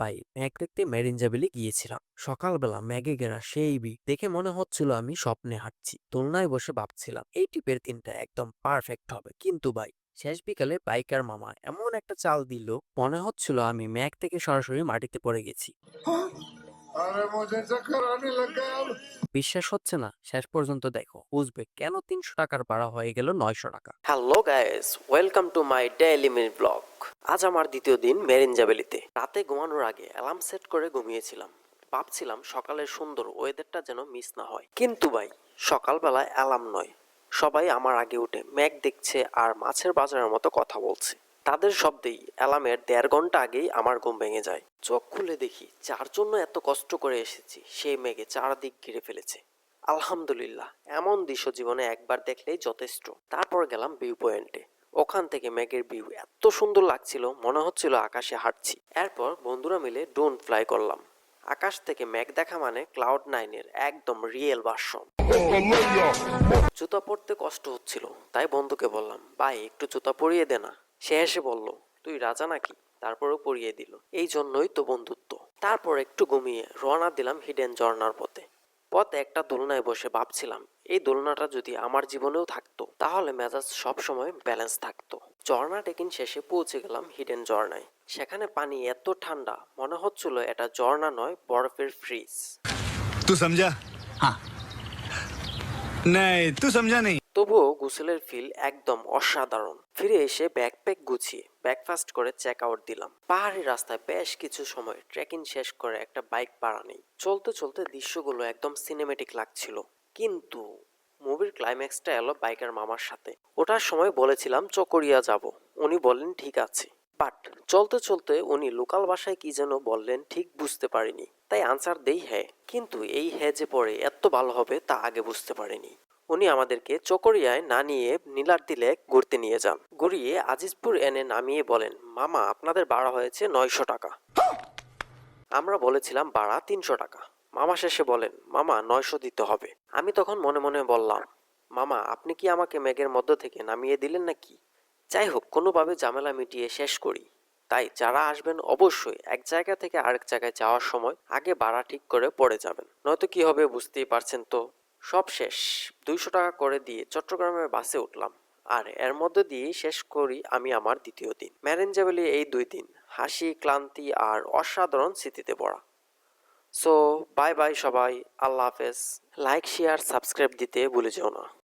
পাই। ম্যাগ দেখতে ম্যারিনজাবিলে গিয়েছিলাম। সকালবেলা ম্যাগে গেরা সেই বি দেখে মনে হচ্ছিল আমি স্বপ্নে হাঁটছি। তুলনায় বসে ভাবছিলাম এই টিপের দিনটা একদম পারফেক্ট হবে। কিন্তু ভাই শেষ বিকালে বাইকার মামা এমন একটা চাল দিল মনে হচ্ছিল আমি ম্যাগ থেকে সরাসরি মাটিতে পড়ে গেছি। বিশ্বাস হচ্ছে না শেষ পর্যন্ত দেখো বুঝবে কেন তিনশো টাকার পাড়া হয়ে গেল নয়শো টাকা। Hello guys welcome to my daily meal blog আজ আমার দ্বিতীয় দিন মেরিন মেরিনজাবেলিতে। রাতে ঘুমানোর আগে অ্যালার্ম সেট করে ঘুমিয়েছিলাম। ভাবছিলাম সকালের সুন্দর ওয়েদারটা যেন মিস না হয়। কিন্তু ভাই সকালবেলা অ্যালার্ম নয়। সবাই আমার আগে উঠে ম্যাগ দেখছে আর মাছের বাজারের মতো কথা বলছে। তাদের শব্দেই অ্যালার্মের দেড় ঘণ্টা আগেই আমার ঘুম ভেঙে যায়। চোখ খুলে দেখি যার জন্য এত কষ্ট করে এসেছি সেই মেঘে চারদিক ঘিরে ফেলেছে। আলহামদুলিল্লাহ, এমন দৃশ্য জীবনে একবার দেখলেই যথেষ্ট। তারপর গেলাম ভিউ পয়েন্টে ওখান থেকে মেঘের ভিউ এত সুন্দর লাগছিল, মনে হচ্ছিল আকাশে হাঁটছি। এরপর বন্ধুরা মিলে ড্রোন ফ্লাই করলাম। আকাশ থেকে মেঘ দেখা মানে ক্লাউড নাইনের একদম রিয়েল ভার্সন জুতা পরতে কষ্ট হচ্ছিল, তাই বন্ধুকে বললাম, ভাই, একটু জুতা পরিয়ে দে না। সে এসে বলল, তুই রাজা নাকি? তারপরেও পরিয়ে দিল। এই জন্যই তো বন্ধুত্ব। তারপর একটু ঘুমিয়ে রওনা দিলাম হিডেন ঝর্ণার পথে। পথ একটা দোলনায় বসে ভাবছিলাম এই দোলনাটা যদি আমার জীবনেও থাকতো তাহলে মেজাজ সবসময় ব্যালেন্স থাকতো। ঝর্ণা টেকিন শেষে পৌঁছে গেলাম হিডেন ঝর্ণায়। সেখানে পানি এত ঠান্ডা মনে হচ্ছিল এটা ঝর্ণা নয় বরফের ফ্রিজ তুই সমঝা হ্যাঁ নাই তুই সমঝা নেই তবুও গুসলের ফিল একদম অসাধারণ। ফিরে এসে ব্যাকপ্যাক গুছিয়ে ব্যাকফাস্ট করে চেক আউট দিলাম। পাহাড়ি রাস্তায় বেশ কিছু সময় ট্রেকিং শেষ করে একটা বাইক পাড়া নেই। চলতে চলতে দৃশ্যগুলো একদম সিনেমেটিক লাগছিল। কিন্তু মুভির ক্লাইম্যাক্সটা এলো বাইকার মামার সাথে। ওটার সময় বলেছিলাম, চকরিয়া যাব। উনি বললেন, ঠিক আছে। বাট চলতে চলতে উনি লোকাল ভাষায় কি যেন বললেন, ঠিক বুঝতে পারিনি। তাই আনসার দেই হ্যাঁ। কিন্তু এই হ্যাঁ যে পরে এত ভালো হবে তা আগে বুঝতে পারিনি। উনি আমাদেরকে চকরিয়ায় না নিয়ে নীলার দিলে ঘুরতে নিয়ে যান। ঘুরিয়ে আজিজপুর এনে নামিয়ে বলেন, মামা, আপনাদের ভাড়া হয়েছে নয়শো টাকা। আমরা বলেছিলাম, ভাড়া তিনশো টাকা। মামা শেষে বলেন, মামা, নয়শো দিতে হবে। আমি তখন মনে মনে বললাম, মামা, আপনি কি আমাকে মেঘের মধ্য থেকে নামিয়ে দিলেন নাকি? যাই হোক, কোনোভাবে ঝামেলা মিটিয়ে শেষ করি। তাই যারা আসবেন অবশ্যই এক জায়গা থেকে আরেক জায়গায় যাওয়ার সময় আগে ভাড়া ঠিক করে পড়ে যাবেন। নয়তো কি হবে বুঝতেই পারছেন তো? সব শেষ। দুইশো টাকা করে দিয়ে চট্টগ্রামের বাসে উঠলাম। আর এর মধ্যে দিয়ে শেষ করি আমি আমার দ্বিতীয় দিন। ম্যারেঞ্জাবেলি এই দুই দিন, হাসি, ক্লান্তি আর অসাধারণ স্মৃতিতে পড়া সো বাই বাই সবাই। আল্লাহ হাফেজ। লাইক শেয়ার সাবস্ক্রাইব দিতে ভুলে যেও না।